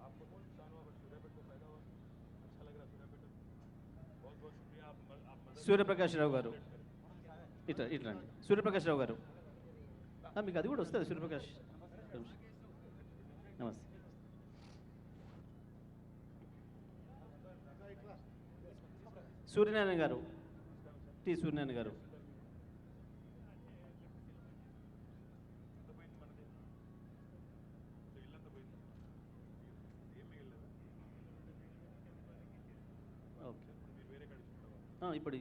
आपको कौन किसान हुआ बट सूर्यापेट को फायदा हुआ अच्छा लग रहा सूर्यापेट बहुत बहुत शुक्रिया आप आप मदद సూర్యప్రకాష్ రావు గారు ఇట్లా ఇట్లా అండి సూర్యప్రకాష్ రావు గారు ఆ, మీకు అది కూడా వస్తుంది సూర్యప్రకాష్ నమస్తే సూర్యనారాయణ గారు టి సూర్యనారాయణ గారు ఇప్పుడు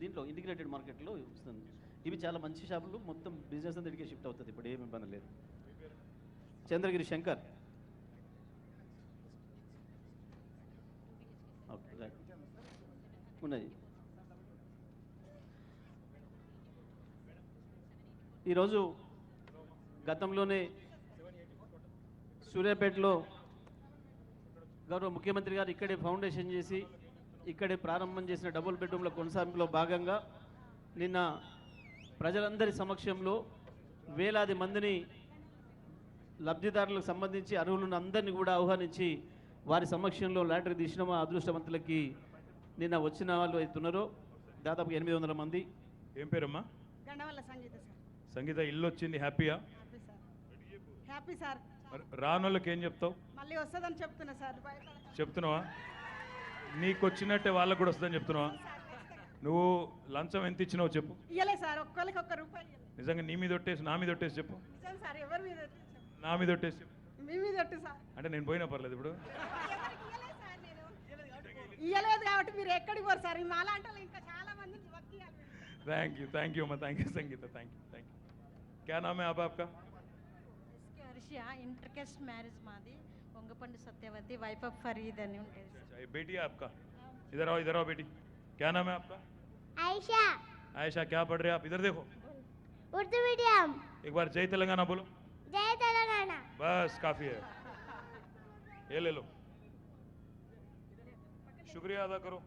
దీంట్లో ఇంటిగ్రేటెడ్ మార్కెట్లో వస్తుంది. ఇవి చాలా మంచి షాపులు మొత్తం బిజినెస్ అంతా షిఫ్ట్ అవుతుంది. ఇప్పుడు ఏమి ఇబ్బంది లేదు. చంద్రగిరి శంకర్. Okay right. ఉన్నది ఈరోజు గతంలోనే సూర్యాపేటలో గౌరవ ముఖ్యమంత్రి గారు ఇక్కడే ఫౌండేషన్ చేసి ఇక్కడే ప్రారంభం చేసిన డబుల్ బెడ్రూమ్ల కొనసాగింపులో భాగంగా నిన్న ప్రజలందరి సమక్షంలో వేలాది మందిని లబ్ధిదారులకు సంబంధించి అర్హులను అందరినీ కూడా ఆహ్వానించి వారి సమక్షంలో లాటరీ తీసిన మా అదృష్టవంతులకి నిన్న వచ్చిన వాళ్ళు అవుతున్నారో దాదాపు ఎనిమిది వందల మంది. ఏం పేరమ్మా? సంగీత సార్. సంగీత ఇల్లు వచ్చింది హ్యాపీయా? Happy sir. Happy sir. మరి రానోళ్ళకి ఏం చెప్తావు? మళ్ళీ వస్తుందని చెప్తున్నా సార్. చెప్తున్నావా? నీకు వచ్చినట్టే వాళ్ళకు కూడా వస్తుందని చెప్తున్నావా? నువ్వు లంచం ఎంత ఇచ్చినావు చెప్పు. ఇయ్యలే సార్ ఒక్కరికి ఒక్క రూపాయి నిజంగా నీ మీద ఒట్టేసి నా మీద ఒట్టేసి చెప్పు. నిజం సార్ ఎవరి నా మీద ఒట్టేసి చెప్పు. మీ మీద ఒట్టు సార్. అంటే నేను పోయినా పర్లేదు ఇప్పుడు. ఇయ్యలేదు కాబట్టి మీరు ఎక్కడికి పోరు సార్ మాలా ఇంకా చాలా మంది థ్యాంక్ యూ థ్యాంక్ యూ అమ్మా thank you Sangeetha thank you thank you క్యా నామే ఆప్ ఆప్కా? ఇంటర్ మ్యారేజ్ మాది. వంగపండు సత్యవతి వైఫ్ ఆఫ్ ఫరీద్ అని ఉంటుంది సార్. अच्छा ये बेटी है आपका इधर आओ इधर आओ बेटी क्या नाम है आपका आयशा आयशा क्या पढ़ रहे हैं आप इधर देखो उर्दू मीडियम एक बार जय तेलंगाना बोलो जय तेलंगाना बस काफी है ये ले लो शुक्रिया अदा करो